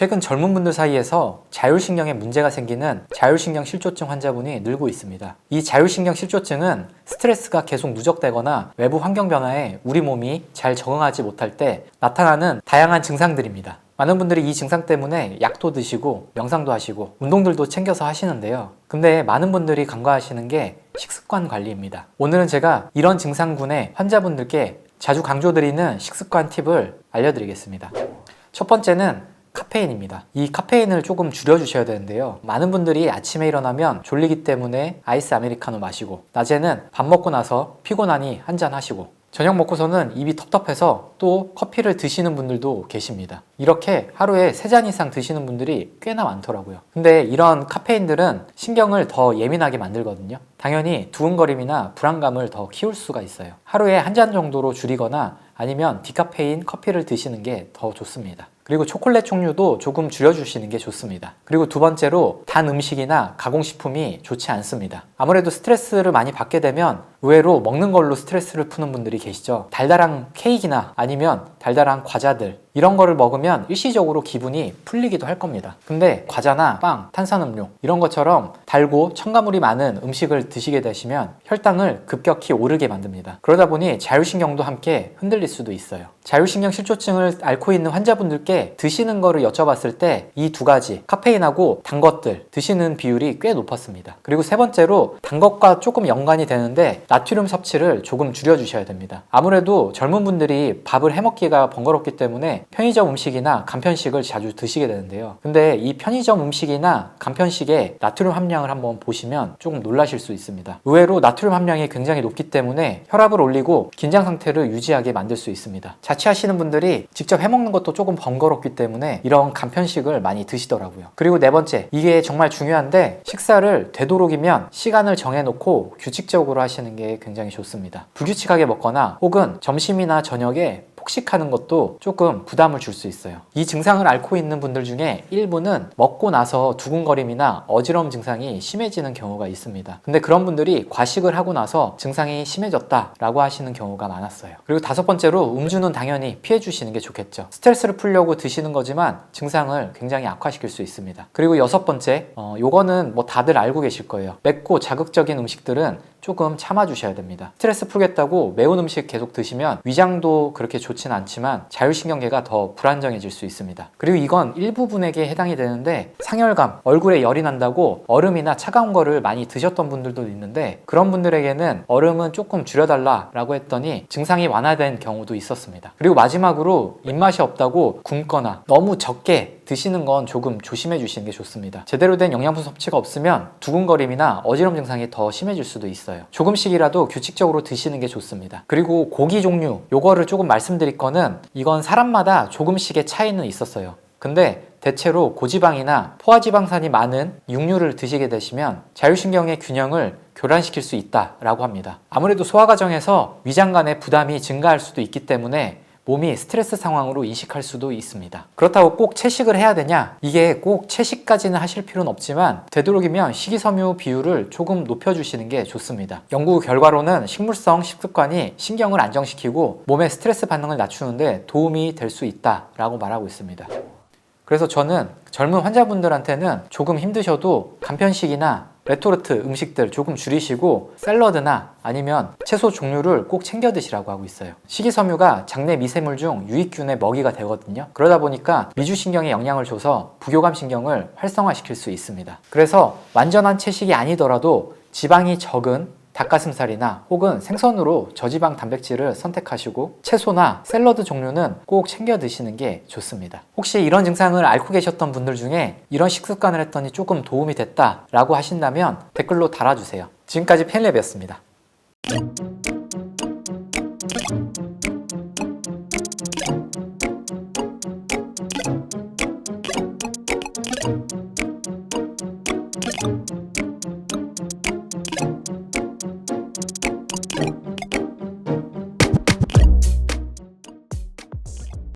최근 젊은 분들 사이에서 자율신경에 문제가 생기는 자율신경 실조증 환자분이 늘고 있습니다. 이 자율신경 실조증은 스트레스가 계속 누적되거나 외부 환경 변화에 우리 몸이 잘 적응하지 못할 때 나타나는 다양한 증상들입니다. 많은 분들이 이 증상 때문에 약도 드시고 명상도 하시고 운동들도 챙겨서 하시는데요. 근데 많은 분들이 간과하시는 게 식습관 관리입니다. 오늘은 제가 이런 증상군의 환자분들께 자주 강조드리는 식습관 팁을 알려드리겠습니다. 첫 번째는 카페인입니다. 이 카페인을 조금 줄여주셔야 되는데요. 많은 분들이 아침에 일어나면 졸리기 때문에 아이스 아메리카노 마시고, 낮에는 밥 먹고 나서 피곤하니 한잔 하시고, 저녁 먹고서는 입이 텁텁해서 또 커피를 드시는 분들도 계십니다. 이렇게 하루에 세 잔 이상 드시는 분들이 꽤나 많더라고요. 근데 이런 카페인들은 신경을 더 예민하게 만들거든요. 당연히 두근거림이나 불안감을 더 키울 수가 있어요. 하루에 한 잔 정도로 줄이거나 아니면 디카페인 커피를 드시는 게 더 좋습니다. 그리고 초콜릿 종류도 조금 줄여주시는 게 좋습니다. 그리고 두 번째로 단 음식이나 가공식품이 좋지 않습니다. 아무래도 스트레스를 많이 받게 되면 의외로 먹는 걸로 스트레스를 푸는 분들이 계시죠. 달달한 케이크나 아니면 달달한 과자들 이런 거를 먹으면 일시적으로 기분이 풀리기도 할 겁니다. 근데 과자나 빵, 탄산음료 이런 것처럼 달고 첨가물이 많은 음식을 드시게 되시면 혈당을 급격히 오르게 만듭니다. 그러다 보니 자율신경도 함께 흔들릴 수도 있어요. 자율신경 실조증을 앓고 있는 환자분들께 드시는 거를 여쭤봤을 때 이 두 가지 카페인하고 단 것들 드시는 비율이 꽤 높았습니다. 그리고 세 번째로 단 것과 조금 연관이 되는데 나트륨 섭취를 조금 줄여주셔야 됩니다. 아무래도 젊은 분들이 밥을 해먹기가 번거롭기 때문에 편의점 음식이나 간편식을 자주 드시게 되는데요. 근데 이 편의점 음식이나 간편식의 나트륨 함량을 한번 보시면 조금 놀라실 수 있습니다. 의외로 나트륨 함량이 굉장히 높기 때문에 혈압을 올리고 긴장 상태를 유지하게 만들 수 있습니다. 자취하시는 분들이 직접 해먹는 것도 조금 번거롭기 때문에 이런 간편식을 많이 드시더라고요. 그리고 네 번째, 이게 정말 중요한데 식사를 되도록이면 시간을 정해놓고 규칙적으로 하시는 게 굉장히 좋습니다. 불규칙하게 먹거나 혹은 점심이나 저녁에 폭식하는 것도 조금 부담을 줄 수 있어요. 이 증상을 앓고 있는 분들 중에 일부는 먹고 나서 두근거림이나 어지러움 증상이 심해지는 경우가 있습니다. 근데 그런 분들이 과식을 하고 나서 증상이 심해졌다라고 하시는 경우가 많았어요. 그리고 다섯 번째로 음주는 당연히 피해 주시는 게 좋겠죠. 스트레스를 풀려고 드시는 거지만 증상을 굉장히 악화시킬 수 있습니다. 그리고 여섯 번째, 어, 요거는 뭐 다들 알고 계실 거예요. 맵고 자극적인 음식들은 조금 참아주셔야 됩니다. 스트레스 풀겠다고 매운 음식 계속 드시면 위장도 그렇게 좋진 않지만 자율신경계가 더 불안정해질 수 있습니다. 그리고 이건 일부분에게 해당이 되는데 상열감, 얼굴에 열이 난다고 얼음이나 차가운 거를 많이 드셨던 분들도 있는데 그런 분들에게는 얼음은 조금 줄여달라라고 했더니 증상이 완화된 경우도 있었습니다. 그리고 마지막으로 입맛이 없다고 굶거나 너무 적게 드시는 건 조금 조심해 주시는 게 좋습니다. 제대로 된 영양분 섭취가 없으면 두근거림이나 어지러움 증상이 더 심해질 수도 있어요. 조금씩이라도 규칙적으로 드시는 게 좋습니다. 그리고 고기 종류, 요거를 조금 말씀드릴 거는 이건 사람마다 조금씩의 차이는 있었어요. 근데 대체로 고지방이나 포화지방산이 많은 육류를 드시게 되시면 자율신경의 균형을 교란시킬 수 있다라고 합니다. 아무래도 소화 과정에서 위장 간의 부담이 증가할 수도 있기 때문에 몸이 스트레스 상황으로 인식할 수도 있습니다. 그렇다고 꼭 채식을 해야 되냐? 이게 꼭 채식까지는 하실 필요는 없지만 되도록이면 식이섬유 비율을 조금 높여주시는 게 좋습니다. 연구 결과로는 식물성 식습관이 신경을 안정시키고 몸의 스트레스 반응을 낮추는데 도움이 될 수 있다라고 말하고 있습니다. 그래서 저는 젊은 환자분들한테는 조금 힘드셔도 간편식이나 레토르트 음식들 조금 줄이시고 샐러드나 아니면 채소 종류를 꼭 챙겨 드시라고 하고 있어요. 식이섬유가 장내 미세물 중 유익균의 먹이가 되거든요. 그러다 보니까 미주신경에 영향을 줘서 부교감 신경을 활성화시킬 수 있습니다. 그래서 완전한 채식이 아니더라도 지방이 적은 닭가슴살이나 혹은 생선으로 저지방 단백질을 선택하시고 채소나 샐러드 종류는 꼭 챙겨 드시는 게 좋습니다. 혹시 이런 증상을 앓고 계셨던 분들 중에 이런 식습관을 했더니 조금 도움이 됐다라고 하신다면 댓글로 달아주세요. 지금까지 펠랩이었습니다.